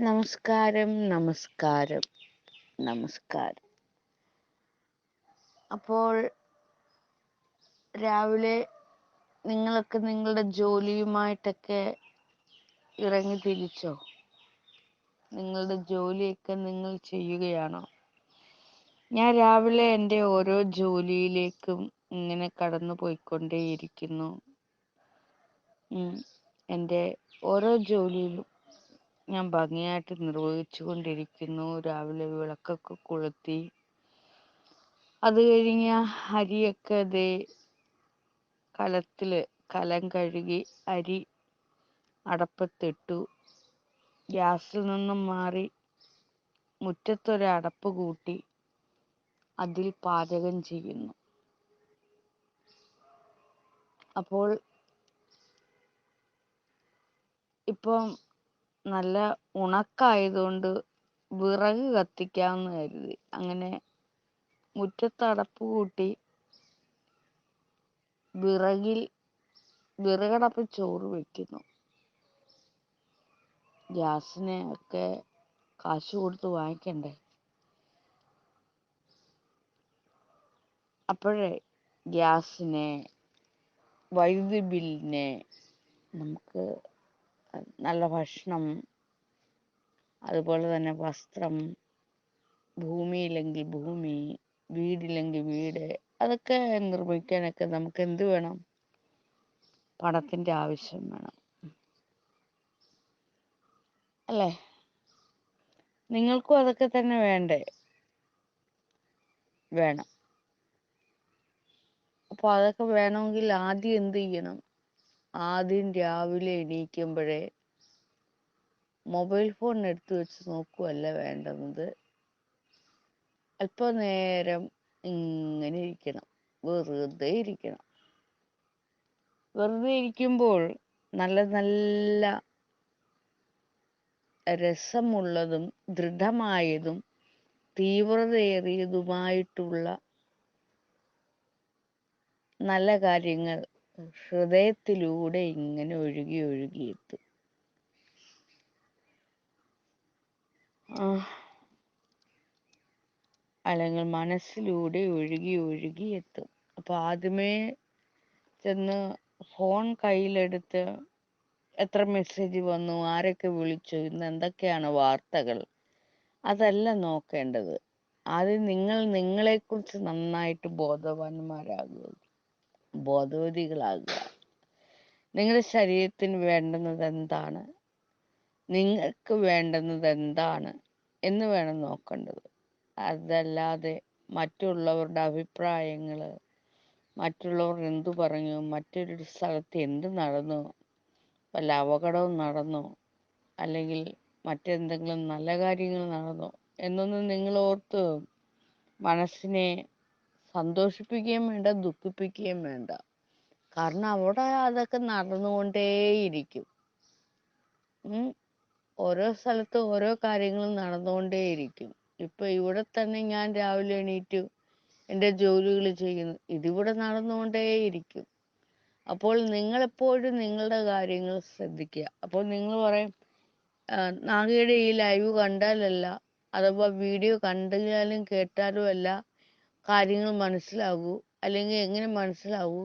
നമസ്കാരം നമസ്കാരം നമസ്കാരം. അപ്പോൾ രാവിലെ നിങ്ങളൊക്കെ നിങ്ങളുടെ ജോലിയുമായിട്ടൊക്കെ ഇറങ്ങി തിരിച്ചോ? നിങ്ങളുടെ ജോലിയൊക്കെ നിങ്ങൾ ചെയ്യുകയാണോ? ഞാൻ രാവിലെ എന്റെ ഓരോ ജോലിയിലേക്കും ഇങ്ങനെ കടന്നു പോയിക്കൊണ്ടേയിരിക്കുന്നു. എന്റെ ഓരോ ജോലിയിലും ഞാൻ ഭംഗിയായിട്ട് നിർവഹിച്ചു കൊണ്ടിരിക്കുന്നു രാവിലെ വിളക്കൊക്കെ കൊളുത്തി. അത് കഴിഞ്ഞ് അരിയൊക്കെ ദേ കലത്തിൽ കലം കഴുകി അരി അടപ്പത്തിട്ടു. ഗ്യാസിൽ നിന്നും മാറി മുറ്റത്തൊരു അടപ്പ് കൂട്ടി അതിൽ പാചകം ചെയ്യുന്നു. അപ്പോൾ ഇപ്പം നല്ല ഉണക്കായതുകൊണ്ട് വിറക് കത്തിക്കാമെന്ന് കരുതി. അങ്ങനെ മുറ്റത്ത് അടപ്പ് കൂട്ടി വിറകിൽ വിറകടപ്പ് ചോറ് വെക്കുന്നു. ഗ്യാസിന് ഒക്കെ കാശ് കൊടുത്ത് വാങ്ങിക്കണ്ടേ? അപ്പോഴേ ഗ്യാസിനെ വൈദ്യുതി ബില്ലിനെ നമുക്ക് നല്ല ഭക്ഷണം അതുപോലെ തന്നെ വസ്ത്രം ഭൂമിയില്ലെങ്കിൽ ഭൂമി വീടില്ലെങ്കിൽ വീട് അതൊക്കെ നിർമ്മിക്കാനൊക്കെ നമുക്ക് എന്ത് വേണം? പണത്തിന്റെ ആവശ്യം വേണം. അല്ലേ? നിങ്ങൾക്കും അതൊക്കെ തന്നെ വേണ്ടേ? വേണം. അപ്പൊ അതൊക്കെ വേണമെങ്കിൽ ആദ്യം എന്ത് ചെയ്യണം? ആദ്യം രാവിലെ എണീക്കുമ്പോഴേ മൊബൈൽ ഫോൺ എടുത്തു വെച്ച് നോക്കുകയല്ല വേണ്ടുന്നത്. അല്പനേരം ഇങ്ങനെ ഇരിക്കണം. വെറുതെ ഇരിക്കണം. വെറുതെ ഇരിക്കുമ്പോൾ നല്ല നല്ല രസമുള്ളതും ദൃഢമായതും തീവ്രതയേറിയതുമായിട്ടുള്ള നല്ല കാര്യങ്ങൾ ഹൃദയത്തിലൂടെ ഇങ്ങനെ ഒഴുകി ഒഴുകിയെത്തും ആ, അല്ലെങ്കിൽ മനസ്സിലൂടെ ഒഴുകി ഒഴുകി എത്തും. അപ്പൊ ആദ്യമേ ചെന്ന് ഫോൺ കയ്യിലെടുത്ത് എത്ര മെസ്സേജ് വന്നു ആരൊക്കെ വിളിച്ചു ഇന്ന് എന്തൊക്കെയാണ് വാർത്തകൾ അതല്ല നോക്കേണ്ടത്. ആദ്യം നിങ്ങൾ നിങ്ങളെ നിങ്ങളെക്കുറിച്ച് നന്നായിട്ട് ബോധവാന്മാരാകുക. ബോധവതികളാകുക. നിങ്ങളുടെ ശരീരത്തിന് വേണ്ടുന്നത് എന്താണ്? നിങ്ങൾക്ക് വേണ്ടുന്നത് എന്താണ് എന്ന് വേണം നോക്കേണ്ടത്. അതല്ലാതെ മറ്റുള്ളവരുടെ അഭിപ്രായങ്ങൾ മറ്റുള്ളവർ എന്തു പറഞ്ഞു മറ്റൊരു സ്ഥലത്ത് എന്ത് നടന്നു വല്ല അപകടവും നടന്നു അല്ലെങ്കിൽ മറ്റെന്തെങ്കിലും നല്ല കാര്യങ്ങൾ നടന്നു എന്നൊന്നും നിങ്ങൾ ഓർത്ത് മനസ്സിനെ സന്തോഷിപ്പിക്കുകയും വേണ്ട ദുഃഖിപ്പിക്കുകയും വേണ്ട. കാരണം അവിടെ അതൊക്കെ നടന്നുകൊണ്ടേയിരിക്കും. ഉം. ഓരോ സ്ഥലത്ത് ഓരോ കാര്യങ്ങളും നടന്നുകൊണ്ടേയിരിക്കും. ഇപ്പൊ ഇവിടെ തന്നെ ഞാൻ രാവിലെ എണീറ്റു എന്റെ ജോലികൾ ചെയ്യുന്നു. ഇതിവിടെ നടന്നുകൊണ്ടേയിരിക്കും. അപ്പോൾ നിങ്ങൾ എപ്പോഴും നിങ്ങളുടെ കാര്യങ്ങൾ ശ്രദ്ധിക്കുക. അപ്പോൾ നിങ്ങൾ പറയും "ആ, നാഗയുടെ ഈ ലൈവ് കണ്ടാലല്ല അഥവാ വീഡിയോ കണ്ടാലും കേട്ടാലും അല്ല കാര്യങ്ങൾ മനസ്സിലാകൂ അല്ലെങ്കിൽ എങ്ങനെ മനസ്സിലാകൂ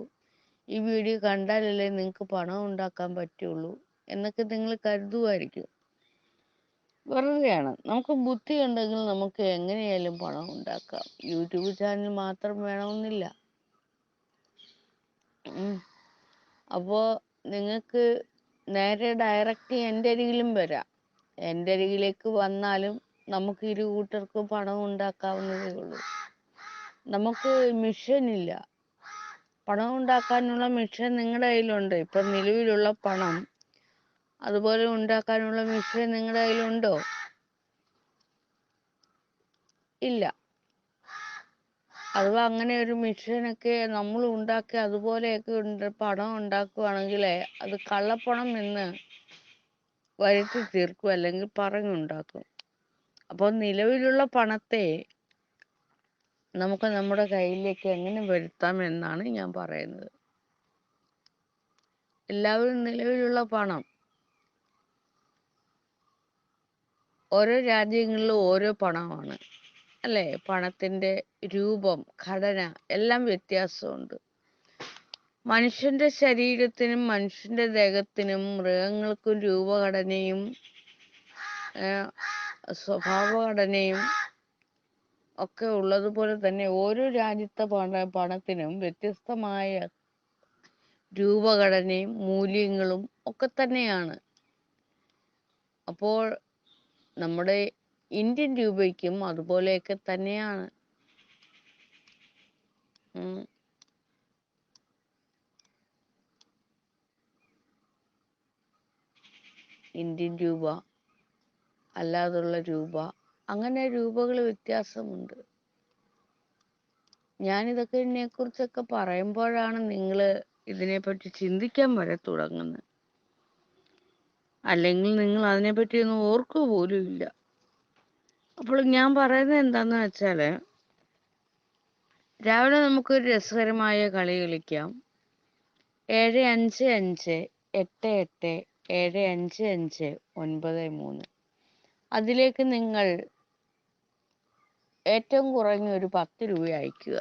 ഈ വീഡിയോ കണ്ടാലല്ലേ നിങ്ങൾക്ക് പണം ഉണ്ടാക്കാൻ പറ്റുള്ളൂ എന്നൊക്കെ നിങ്ങൾ കരുതുമായിരിക്കും വെറുതെയാണ് നമുക്ക് ബുദ്ധി ഉണ്ടെങ്കിൽ നമുക്ക് എങ്ങനെയായാലും പണം ഉണ്ടാക്കാം. യൂട്യൂബ് ചാനൽ മാത്രം വേണമെന്നില്ല. അപ്പോൾ അപ്പോ നിങ്ങൾക്ക് നേരെ ഡയറക്റ്റ് എന്റെ അരികിലും വരാം. എന്റെ അരികിലേക്ക് വന്നാലും നമുക്ക് ഇരു കൂട്ടർക്കും പണം ഉണ്ടാക്കാവുന്നതേ ഉള്ളൂ. നമുക്ക് മിഷൻ ഇല്ല. പണം ഉണ്ടാക്കാനുള്ള മിഷൻ നിങ്ങളുടെ കയ്യിലുണ്ട്. ഇപ്പൊ നിലവിലുള്ള പണം അതുപോലെ ഉണ്ടാക്കാനുള്ള മിഷൻ നിങ്ങളുടെ കയ്യിലുണ്ടോ? ഇല്ല. അഥവാ അങ്ങനെ ഒരു മിഷനൊക്കെ നമ്മൾ ഉണ്ടാക്കി അതുപോലെയൊക്കെ ഉണ്ട് പണം ഉണ്ടാക്കുകയാണെങ്കിൽ അത് കള്ളപ്പണം എന്ന് വരുത്തി തീർക്കും അല്ലെങ്കിൽ പറഞ്ഞുണ്ടാക്കും. അപ്പോൾ നിലവിലുള്ള പണത്തെ നമുക്ക് നമ്മുടെ കയ്യിലേക്ക് എങ്ങനെ വരുത്താം എന്നാണ് ഞാൻ പറയുന്നത്. എല്ലാവരും നിലവിലുള്ള പണം. ഓരോ രാജ്യങ്ങളിലും ഓരോ പണമാണ്. അല്ലേ? പണത്തിന്റെ രൂപം ഘടന എല്ലാം വ്യത്യാസമുണ്ട്. മനുഷ്യന്റെ ശരീരത്തിനും മനുഷ്യന്റെ ദേഹത്തിനും മൃഗങ്ങൾക്കും രൂപഘടനയും സ്വഭാവഘടനയും ഒക്കെ ഉള്ളതുപോലെ തന്നെ ഓരോ രാജ്യത്തെ പണ പണത്തിനും വ്യത്യസ്തമായ രൂപഘടനയും മൂല്യങ്ങളും ഒക്കെ തന്നെയാണ്. അപ്പോൾ നമ്മുടെ ഇന്ത്യൻ രൂപയ്ക്കും അതുപോലെയൊക്കെ തന്നെയാണ്. ഇന്ത്യൻ രൂപ അല്ലാതുള്ള രൂപ അങ്ങനെ രൂപകൾ വ്യത്യാസമുണ്ട്. ഞാനിതൊക്കെ ഇതിനെക്കുറിച്ചൊക്കെ പറയുമ്പോഴാണ് നിങ്ങൾ ഇതിനെപ്പറ്റി ചിന്തിക്കാൻ വരെ തുടങ്ങുന്നത്. അല്ലെങ്കിൽ നിങ്ങൾ അതിനെപ്പറ്റി ഒന്നും ഓർക്കുക പോലും ഇല്ല. അപ്പോൾ ഞാൻ പറയുന്നത് എന്താന്ന് വെച്ചാൽ രാവിലെ നമുക്കൊരു രസകരമായ കളി കളിക്കാം. ഏഴ് അഞ്ച് അഞ്ച് എട്ട് എട്ട് ഏഴ് അഞ്ച് അഞ്ച് ഒൻപത് മൂന്ന്. അതിലേക്ക് നിങ്ങൾ ഏറ്റവും കുറഞ്ഞ ഒരു പത്ത് രൂപ അയക്കുക.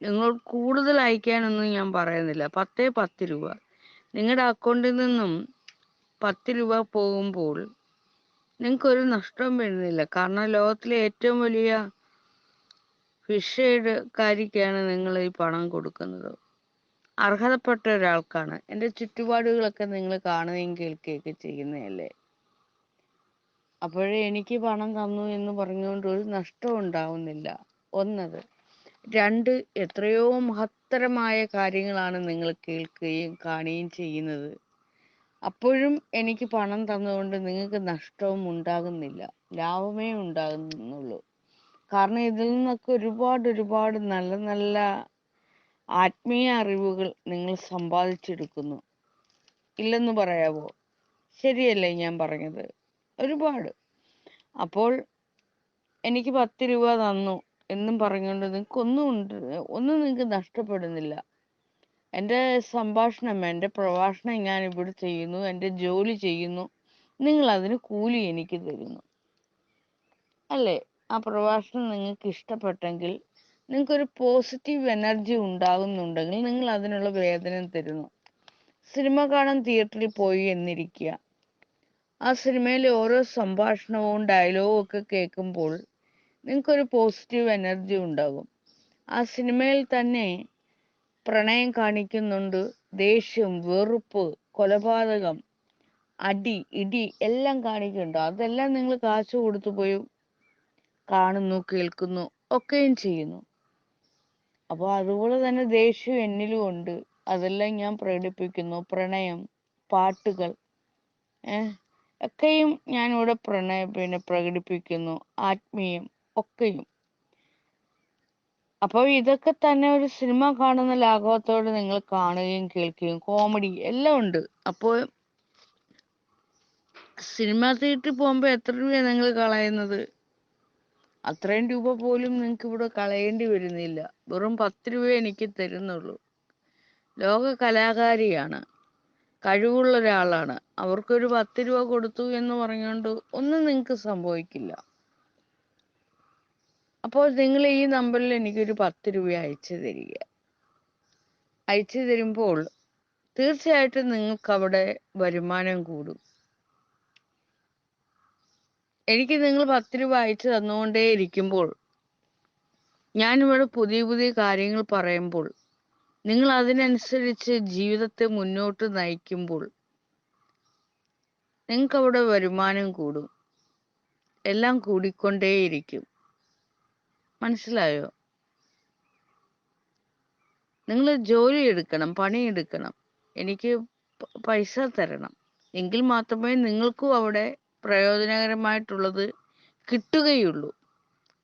നിങ്ങൾ കൂടുതൽ അയക്കാനൊന്നും ഞാൻ പറയുന്നില്ല. പത്തേ പത്ത് രൂപ. നിങ്ങളുടെ അക്കൗണ്ടിൽ നിന്നും പത്ത് രൂപ പോകുമ്പോൾ നിങ്ങൾക്കൊരു നഷ്ടം വരുന്നില്ല. കാരണം ലോകത്തിലെ ഏറ്റവും വലിയ ഫിഷേഡ്കാരിക്കാണ് നിങ്ങൾ ഈ പണം കൊടുക്കുന്നത്. അർഹതപ്പെട്ട ഒരാൾക്കാണ്. എന്റെ ചുറ്റുപാടുകളൊക്കെ നിങ്ങൾ കാണുകയും കേൾക്കുകയൊക്കെ ചെയ്യുന്നതല്ലേ? അപ്പോഴേ എനിക്ക് പണം തന്നു എന്ന് പറഞ്ഞുകൊണ്ട് ഒരു നഷ്ടവും ഉണ്ടാവുന്നില്ല. ഒന്നത് രണ്ട് എത്രയോ മഹത്തരമായ കാര്യങ്ങളാണ് നിങ്ങൾ കേൾക്കുകയും കാണുകയും ചെയ്യുന്നത്. അപ്പോഴും എനിക്ക് പണം തന്നുകൊണ്ട് നിങ്ങൾക്ക് നഷ്ടവും ഉണ്ടാകുന്നില്ല ലാഭമേ ഉണ്ടാകുന്നുള്ളൂ. കാരണം ഇതിൽ നിന്നൊക്കെ ഒരുപാട് ഒരുപാട് നല്ല നല്ല ആത്മീയ അറിവുകൾ നിങ്ങൾ സമ്പാദിച്ചെടുക്കുന്നു. ഇല്ലെന്ന് പറയാവോ? ശരിയല്ലേ ഞാൻ പറഞ്ഞത്? ഒരുപാട്. അപ്പോൾ എനിക്ക് പത്ത് രൂപ തന്നു എന്നും പറഞ്ഞുകൊണ്ട് നിങ്ങൾക്ക് ഒന്നും ഉണ്ട് ഒന്നും നിങ്ങൾക്ക് നഷ്ടപ്പെടുന്നില്ല. എന്റെ സംഭാഷണം എന്റെ പ്രഭാഷണം ഞാൻ ഇവിടെ ചെയ്യുന്നു എന്റെ ജോലി ചെയ്യുന്നു. നിങ്ങൾ അതിന് കൂലി എനിക്ക് തരുന്നു. അല്ലേ? ആ പ്രഭാഷണം നിങ്ങൾക്ക് ഇഷ്ടപ്പെട്ടെങ്കിൽ നിങ്ങൾക്കൊരു പോസിറ്റീവ് എനർജി ഉണ്ടാകുന്നുണ്ടെങ്കിൽ നിങ്ങൾ അതിനുള്ള വേതനം തരുന്നു. സിനിമ കാണാൻ തിയേറ്ററിൽ പോയി എന്നിരിക്കുക. ആ സിനിമയിലെ ഓരോ സംഭാഷണവും ഡയലോഗും ഒക്കെ കേൾക്കുമ്പോൾ നിങ്ങൾക്കൊരു പോസിറ്റീവ് എനർജി ഉണ്ടാകും. ആ സിനിമയിൽ തന്നെ പ്രണയം കാണിക്കുന്നുണ്ട് ദേഷ്യം വെറുപ്പ് കൊലപാതകം അടി ഇടി എല്ലാം കാണിക്കുന്നുണ്ട്. അതെല്ലാം നിങ്ങൾ കാശ് കൊടുത്തു പോയി കാണുന്നു കേൾക്കുന്നു ഒക്കെയും ചെയ്യുന്നു. അപ്പോൾ അതുപോലെ തന്നെ ദേഷ്യം എന്നിലും ഉണ്ട്. അതെല്ലാം ഞാൻ പ്രകടിപ്പിക്കുന്നു. പ്രണയം പാട്ടുകൾ ഏഹ് ഒക്കെയും ഞാനിവിടെ പ്രണയ പിന്നെ പ്രകടിപ്പിക്കുന്നു ആത്മീയം ഒക്കെയും. അപ്പോൾ ഇതൊക്കെ തന്നെ ഒരു സിനിമ കാണുന്ന ലാഘവത്തോടെ നിങ്ങൾ കാണുകയും കേൾക്കുകയും കോമഡി എല്ലാം ഉണ്ട്. അപ്പോൾ സിനിമ തിയേറ്ററിൽ പോകുമ്പോൾ എത്ര രൂപയാണ് നിങ്ങൾ കളയുന്നത്? അത്രയും രൂപ പോലും നിങ്ങൾക്ക് ഇവിടെ കളയേണ്ടി വരുന്നില്ല. വെറും പത്ത് രൂപ എനിക്ക് തരുന്നുള്ളൂ. ലോക കലാകാരിയാണ്. കഴിവുള്ള ഒരാളാണ് അവർക്കൊരു പത്ത് രൂപ കൊടുത്തു എന്ന് പറഞ്ഞുകൊണ്ട് ഒന്നും നിങ്ങൾക്ക് സംഭവിക്കില്ല. അപ്പോൾ നിങ്ങൾ ഈ നമ്പറിൽ എനിക്കൊരു പത്ത് രൂപ അയച്ചു തരിക. അയച്ചു തരുമ്പോൾ തീർച്ചയായിട്ടും നിങ്ങൾക്ക് അവിടെ വരുമാനം കൂടും. എനിക്ക് നിങ്ങൾ പത്ത് രൂപ അയച്ചു തന്നുകൊണ്ടേ ഇരിക്കുമ്പോൾ ഞാനിവിടെ പുതിയ പുതിയ കാര്യങ്ങൾ പറയുമ്പോൾ നിങ്ങൾ അതിനനുസരിച്ച് ജീവിതത്തെ മുന്നോട്ട് നയിക്കുമ്പോൾ നിങ്ങൾക്ക് അവിടെ വരുമാനം കൂടും. എല്ലാം കൂടിക്കൊണ്ടേയിരിക്കും. മനസ്സിലായോ? നിങ്ങൾ ജോലി എടുക്കണം പണിയെടുക്കണം എനിക്ക് പൈസ തരണം. എങ്കിൽ മാത്രമേ നിങ്ങൾക്കും അവിടെ പ്രയോജനകരമായിട്ടുള്ളത് കിട്ടുകയുള്ളൂ.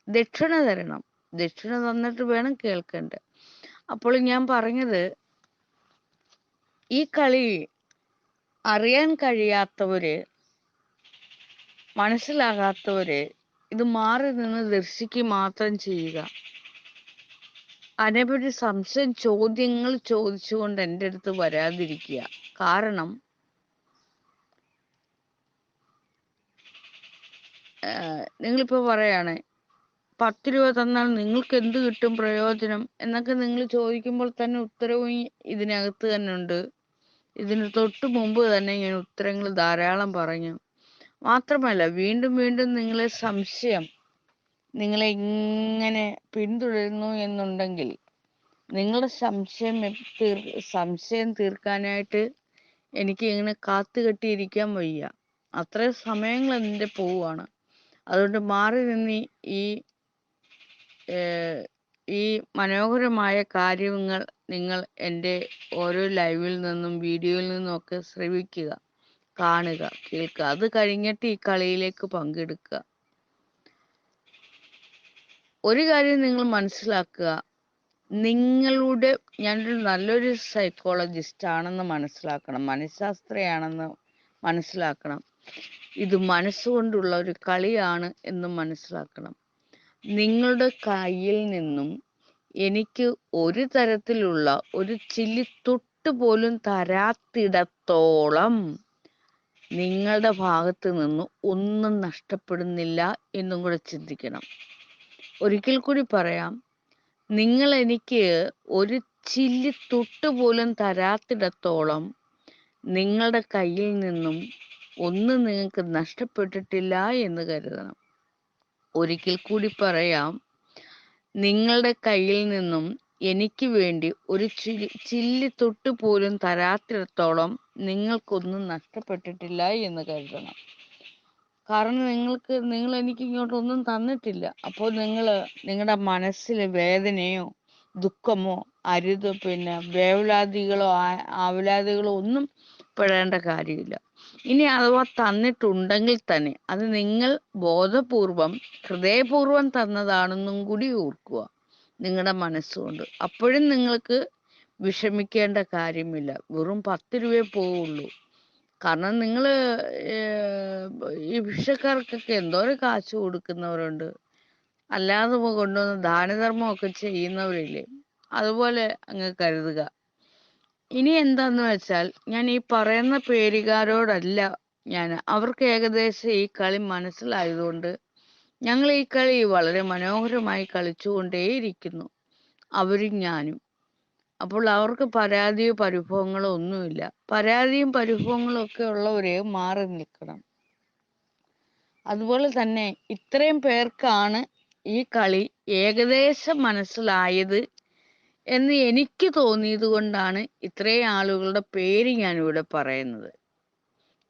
ദക്ഷിണ തരണം. ദക്ഷിണ തന്നിട്ട് വേണം കേൾക്കേണ്ട. അപ്പോൾ ഞാൻ പറഞ്ഞത് ഈ കളി അറിയാൻ കഴിയാത്തവര് മനസ്സിലാകാത്തവര് ഇത് മാറി നിന്ന് ദർശിക്കുക മാത്രം ചെയ്യുക. അതിനെപ്പറ്റി സംശയം ചോദ്യങ്ങൾ ചോദിച്ചുകൊണ്ട് എന്റെ അടുത്ത് വരാതിരിക്കുക. കാരണം നിങ്ങളിപ്പോൾ പറയാണ് പത്ത് രൂപ തന്നാൽ നിങ്ങൾക്ക് എന്ത് കിട്ടും പ്രയോജനം? എന്നൊക്കെ നിങ്ങൾ ചോദിക്കുമ്പോൾ തന്നെ ഉത്തരവും ഇതിനകത്ത് തന്നെ ഉണ്ട്. ഇതിന് തൊട്ട് മുമ്പ് തന്നെ ഞാൻ ഉത്തരങ്ങൾ ധാരാളം പറഞ്ഞു. മാത്രമല്ല വീണ്ടും വീണ്ടും നിങ്ങളെ സംശയം നിങ്ങളെ ഇങ്ങനെ പിന്തുടരുന്നു എന്നുണ്ടെങ്കിൽ നിങ്ങളുടെ സംശയം തീർ സംശയം തീർക്കാനായിട്ട് എനിക്ക് ഇങ്ങനെ കാത്തുകെട്ടിയിരിക്കാൻ വയ്യ. അത്രയും സമയങ്ങൾ എന്റെ പോവുകയാണ് അതുകൊണ്ട് മാറി നിന്ന് ഈ ഈ മനോഹരമായ കാര്യങ്ങൾ നിങ്ങൾ എന്റെ ഓരോ ലൈവിൽ നിന്നും വീഡിയോയിൽ നിന്നും ഒക്കെ ശ്രവിക്കുക കാണുക കേൾക്കുക. അത് കഴിഞ്ഞിട്ട് ഈ കളിയിലേക്ക് പങ്കെടുക്കുക. ഒരു കാര്യം നിങ്ങൾ മനസ്സിലാക്കുക. നിങ്ങളുടെ ഞാനൊരു നല്ലൊരു സൈക്കോളജിസ്റ്റ് ആണെന്ന് മനസ്സിലാക്കണം. മനഃശാസ്ത്രയാണെന്ന് മനസ്സിലാക്കണം. ഇത് മനസ്സുകൊണ്ടുള്ള ഒരു കളിയാണ് എന്ന് മനസ്സിലാക്കണം. നിങ്ങളുടെ കയ്യിൽ നിന്നും എനിക്ക് ഒരു തരത്തിലുള്ള ഒരു ചില്ലി തൊട്ട് പോലും തരാത്തിടത്തോളം നിങ്ങളുടെ ഭാഗത്ത് നിന്ന് ഒന്നും നഷ്ടപ്പെടുന്നില്ല എന്നും കൂടെ ചിന്തിക്കണം. ഒരിക്കൽ കൂടി പറയാം. നിങ്ങൾ എനിക്ക് ഒരു ചില്ലി തൊട്ട് പോലും തരാത്തിടത്തോളം നിങ്ങളുടെ കയ്യിൽ നിന്നും ഒന്നും നിങ്ങൾക്ക് നഷ്ടപ്പെട്ടിട്ടില്ല എന്ന് കരുതണം. ഒരിക്കൽ കൂടി പറയാം. നിങ്ങളുടെ കയ്യിൽ നിന്നും എനിക്ക് വേണ്ടി ഒരു ചില്ലി ചില്ലി തൊട്ട് പോലും തരാത്തിടത്തോളം നിങ്ങൾക്കൊന്നും നഷ്ടപ്പെട്ടിട്ടില്ല എന്ന് കരുതണം. കാരണം നിങ്ങൾക്ക് നിങ്ങൾ എനിക്ക് ഇങ്ങോട്ട് ഒന്നും തന്നിട്ടില്ല. അപ്പോൾ നിങ്ങൾ നിങ്ങളുടെ മനസ്സിൽ വേദനയോ ദുഃഖമോ അരുത് പിന്നെ വേവലാതികളോ ആവലാതികളോ ഒന്നും പെടേണ്ട കാര്യമില്ല. ഇനി അഥവാ തന്നിട്ടുണ്ടെങ്കിൽ തന്നെ അത് നിങ്ങൾ ബോധപൂർവം ഹൃദയപൂർവം തന്നതാണെന്നും കൂടി ഓർക്കുക നിങ്ങളുടെ മനസ്സുകൊണ്ട്. അപ്പോഴും നിങ്ങൾക്ക് വിഷമിക്കേണ്ട കാര്യമില്ല. വെറും പത്ത് രൂപയെ പോവുള്ളൂ. കാരണം നിങ്ങൾ ഈ ഭിക്ഷക്കാർക്കൊക്കെ എന്തോരം കാശ് കൊടുക്കുന്നവരുണ്ട്. അല്ലാതെ കൊണ്ടുവന്ന് ദാനധർമ്മമൊക്കെ ചെയ്യുന്നവരില്ലേ? അതുപോലെ അങ്ങ് കരുതുക. ഇനി എന്താന്ന് വെച്ചാൽ ഞാൻ ഈ പറയുന്ന പേരുകാരോടല്ല ഞാൻ. അവർക്ക് ഏകദേശം ഈ കളി മനസ്സിലായതുകൊണ്ട് ഞങ്ങൾ ഈ കളി വളരെ മനോഹരമായി കളിച്ചുകൊണ്ടേയിരിക്കുന്നു. അവരും ഞാനും. അപ്പോൾ അവർക്ക് പരാതിയോ പരിഭവങ്ങളോ ഒന്നുമില്ല. പരാതിയും പരിഭവങ്ങളും ഒക്കെ ഉള്ളവരെ മാറി നിൽക്കണം. അതുപോലെ തന്നെ ഇത്രയും പേർക്കാണ് ഈ കളി ഏകദേശം മനസ്സിലായത് എന്ന് എനിക്ക് തോന്നിയത് കൊണ്ടാണ് ഇത്രയും ആളുകളുടെ പേര് ഞാൻ ഇവിടെ പറയുന്നത്.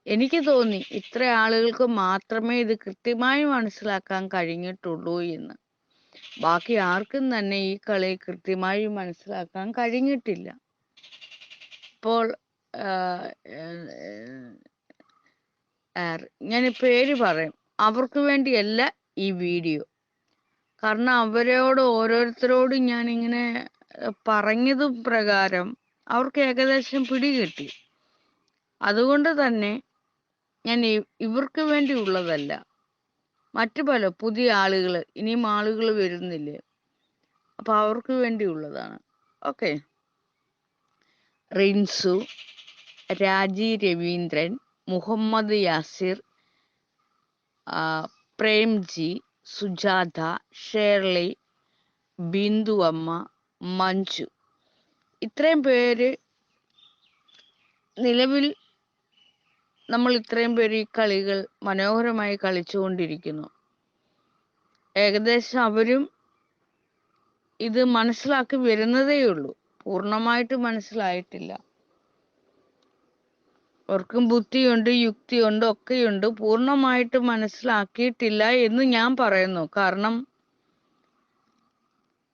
എനിക്ക് തോന്നി ഇത്ര ആളുകൾക്ക് മാത്രമേ ഇത് കൃത്യമായി മനസ്സിലാക്കാൻ കഴിഞ്ഞിട്ടുള്ളൂ എന്ന്. ബാക്കി ആർക്കും തന്നെ ഈ കളി കൃത്യമായി മനസ്സിലാക്കാൻ കഴിഞ്ഞിട്ടില്ല. ഇപ്പോൾ ഞാൻ പേര് പറയും. അവർക്ക് വേണ്ടിയല്ല ഈ വീഡിയോ. കാരണം അവരോട് ഓരോരുത്തരോടും ഞാൻ ഏഹ്, പറഞ്ഞത് പ്രകാരം അവർക്ക് ഏകദേശം പിടികിട്ടി അതുകൊണ്ട് തന്നെ ഞാൻ ഇവർക്ക് വേണ്ടിയുള്ളതല്ല മറ്റു പല പുതിയ ആളുകൾ ഇനിയും ആളുകൾ വരുന്നില്ലേ? അപ്പൊ അവർക്ക് വേണ്ടി ഉള്ളതാണ്. ഓക്കെ. റിൻസു രാജി രവീന്ദ്രൻ മുഹമ്മദ് യാസിർ പ്രേംജി സുജാത ഷേർലി ബിന്ദു അമ്മ മഞ്ജു. ഇത്രയും പേര് നിലവിൽ നമ്മൾ ഇത്രയും പേര് ഈ കളികൾ മനോഹരമായി കളിച്ചുകൊണ്ടിരിക്കുന്നു. ഏകദേശം അവരും ഇത് മനസ്സിലാക്കി വരുന്നതേ ഉള്ളൂ. പൂർണമായിട്ട് മനസ്സിലായിട്ടില്ല. അവർക്കും ബുദ്ധിയുണ്ട് യുക്തിയുണ്ട് ഒക്കെയുണ്ട്. പൂർണമായിട്ട് മനസ്സിലാക്കിയിട്ടില്ല എന്ന് ഞാൻ പറയുന്നു. കാരണം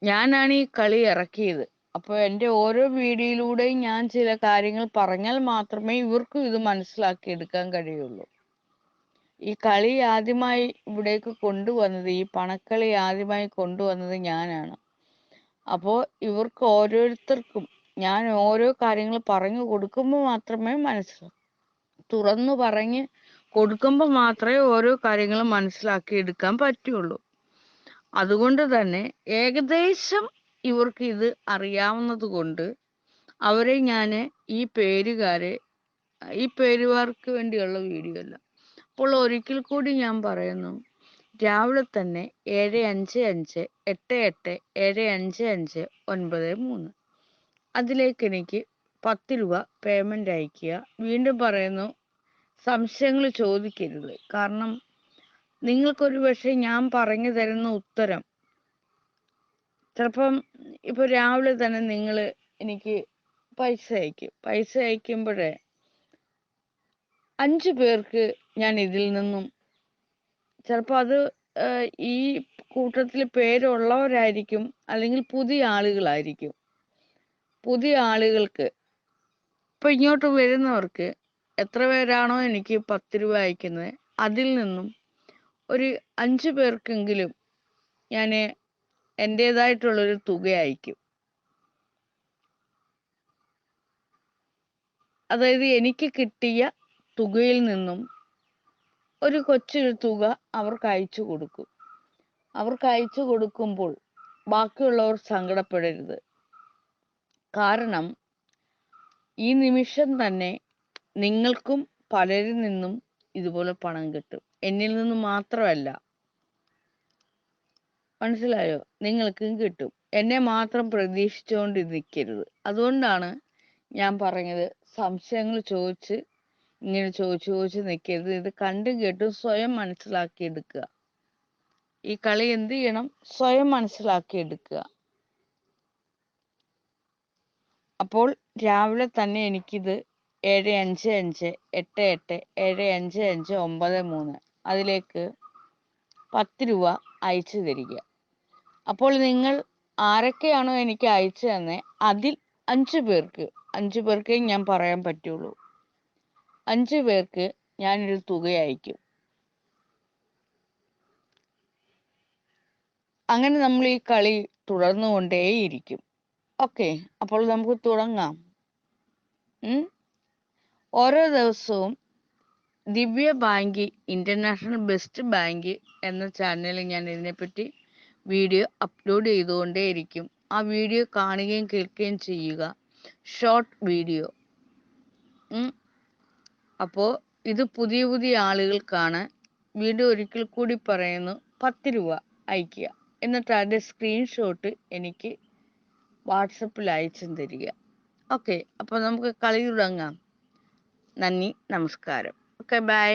ഞാനാണ് ഈ കളി ഇറക്കിയത്. അപ്പൊ എന്റെ ഓരോ വീഡിയോയിലൂടെയും ഞാൻ ചില കാര്യങ്ങൾ പറഞ്ഞാൽ മാത്രമേ ഇവർക്കും ഇത് മനസ്സിലാക്കി എടുക്കാൻ കഴിയുള്ളൂ. ഈ കളി ആദ്യമായി ഇവിടേക്ക് കൊണ്ടുവന്നത് ഈ പണക്കളി ആദ്യമായി കൊണ്ടുവന്നത് ഞാനാണ്. അപ്പോൾ ഇവർക്ക് ഓരോരുത്തർക്കും ഞാൻ ഓരോ കാര്യങ്ങൾ പറഞ്ഞു കൊടുക്കുമ്പോൾ മാത്രമേ മനസ്സിലാക്കൂ തുറന്നു പറഞ്ഞ് കൊടുക്കുമ്പോൾ മാത്രമേ ഓരോ കാര്യങ്ങളും മനസ്സിലാക്കി എടുക്കാൻ പറ്റുള്ളൂ. അതുകൊണ്ട് തന്നെ ഏകദേശം ഇവർക്ക് ഇത് അറിയാവുന്നത് കൊണ്ട് അവരെ ഞാൻ ഈ പേരുകാരെ ഈ പേരുകാർക്ക് വേണ്ടിയുള്ള വീഡിയോ അല്ല. അപ്പോൾ ഒരിക്കൽ കൂടി ഞാൻ പറയുന്നു രാവിലെ തന്നെ ഏഴ് അഞ്ച് അഞ്ച് എട്ട് എട്ട് ഏഴ് അഞ്ച് അഞ്ച് ഒൻപത് മൂന്ന് അതിലേക്ക് എനിക്ക് പത്ത് രൂപ പേയ്മെന്റ് അയക്കുക വീണ്ടും പറയുന്നു സംശയങ്ങൾ ചോദിക്കരുത്. കാരണം നിങ്ങൾക്കൊരു പക്ഷെ ഞാൻ പറഞ്ഞു തരുന്ന ഉത്തരം. ചിലപ്പം ഇപ്പൊ രാവിലെ തന്നെ നിങ്ങൾ എനിക്ക് പൈസ അയക്കും. പൈസ അയക്കുമ്പോഴേ അഞ്ചു പേർക്ക് ഞാൻ ഇതിൽ നിന്നും ചിലപ്പോൾ അത് ഈ കൂട്ടത്തിൽ പേരുള്ളവരായിരിക്കും അല്ലെങ്കിൽ പുതിയ ആളുകളായിരിക്കും. പുതിയ ആളുകൾക്ക് ഇപ്പൊ ഇങ്ങോട്ട് വരുന്നവർക്ക് എത്ര പേരാണോ എനിക്ക് പത്ത് രൂപ അയക്കുന്നത്. അതിൽ നിന്നും ഒരു അഞ്ച് പേർക്കെങ്കിലും ഞാൻ എന്റേതായിട്ടുള്ളൊരു തുക അയക്കും അതായത് എനിക്ക് കിട്ടിയ തുകയിൽ നിന്നും ഒരു കൊച്ചൊരു തുക അവർക്ക് അയച്ചു കൊടുക്കും. അവർക്ക് അയച്ചു കൊടുക്കുമ്പോൾ ബാക്കിയുള്ളവർ സങ്കടപ്പെടരുത്. കാരണം ഈ നിമിഷം തന്നെ നിങ്ങൾക്കും പലരിൽ നിന്നും ഇതുപോലെ പണം കിട്ടും. എന്നിൽ നിന്ന് മാത്രമല്ല. മനസ്സിലായോ? നിങ്ങൾക്കും കിട്ടും. എന്നെ മാത്രം പ്രതീക്ഷിച്ചുകൊണ്ട് നിൽക്കരുത് അതുകൊണ്ടാണ് ഞാൻ പറഞ്ഞത് സംശയങ്ങൾ ചോദിച്ച് ഇങ്ങനെ ചോദിച്ച് ചോദിച്ച് നിൽക്കരുത് ഇത് കണ്ടും കേട്ടും സ്വയം മനസ്സിലാക്കി എടുക്കുക ഈ കളി എന്ത് ചെയ്യണം? സ്വയം മനസ്സിലാക്കി എടുക്കുക അപ്പോൾ രാവിലെ തന്നെ എനിക്കിത് ഏഴ് അഞ്ച് അഞ്ച് എട്ട് എട്ട് ഏഴ് അഞ്ച് അഞ്ച് ഒമ്പത് മൂന്ന് അതിലേക്ക് പത്ത് രൂപ അയച്ചു തരിക. അപ്പോൾ നിങ്ങൾ ആരൊക്കെയാണോ എനിക്ക് അയച്ചു തന്നെ അതിൽ അഞ്ചു പേർക്ക് അഞ്ചു പേർക്കേ ഞാൻ പറയാൻ പറ്റുള്ളൂ. അഞ്ചു പേർക്ക് ഞാനൊരു തുക അയക്കും. അങ്ങനെ നമ്മൾ ഈ കളി തുടർന്നുകൊണ്ടേയിരിക്കും. ഓക്കെ അപ്പോൾ നമുക്ക് തുടങ്ങാം? ഓരോ ദിവസവും Divya bank international best bank എന്ന ചാനലിൽ ഞാൻ ഇതിനെപ്പറ്റി വീഡിയോ അപ്ലോഡ് ചെയ്തുകൊണ്ടേയിരിക്കും. ആ വീഡിയോ കാണുകയും കേൾക്കുകയും ചെയ്യുക. ഷോർട്ട് വീഡിയോ അപ്പോൾ ഇത് പുതിയ പുതിയ ആളുകൾക്കാണ്. വീണ്ടും ഒരിക്കൽ കൂടി പറയുന്നു പത്ത് രൂപ അയക്കുക എന്നിട്ട് അതിന്റെ സ്ക്രീൻഷോട്ട് എനിക്ക് വാട്സപ്പിൽ അയച്ചും തരിക ഓക്കെ അപ്പോൾ നമുക്ക് കളി തുടങ്ങാം. നന്ദി നമസ്കാരം. Okay bye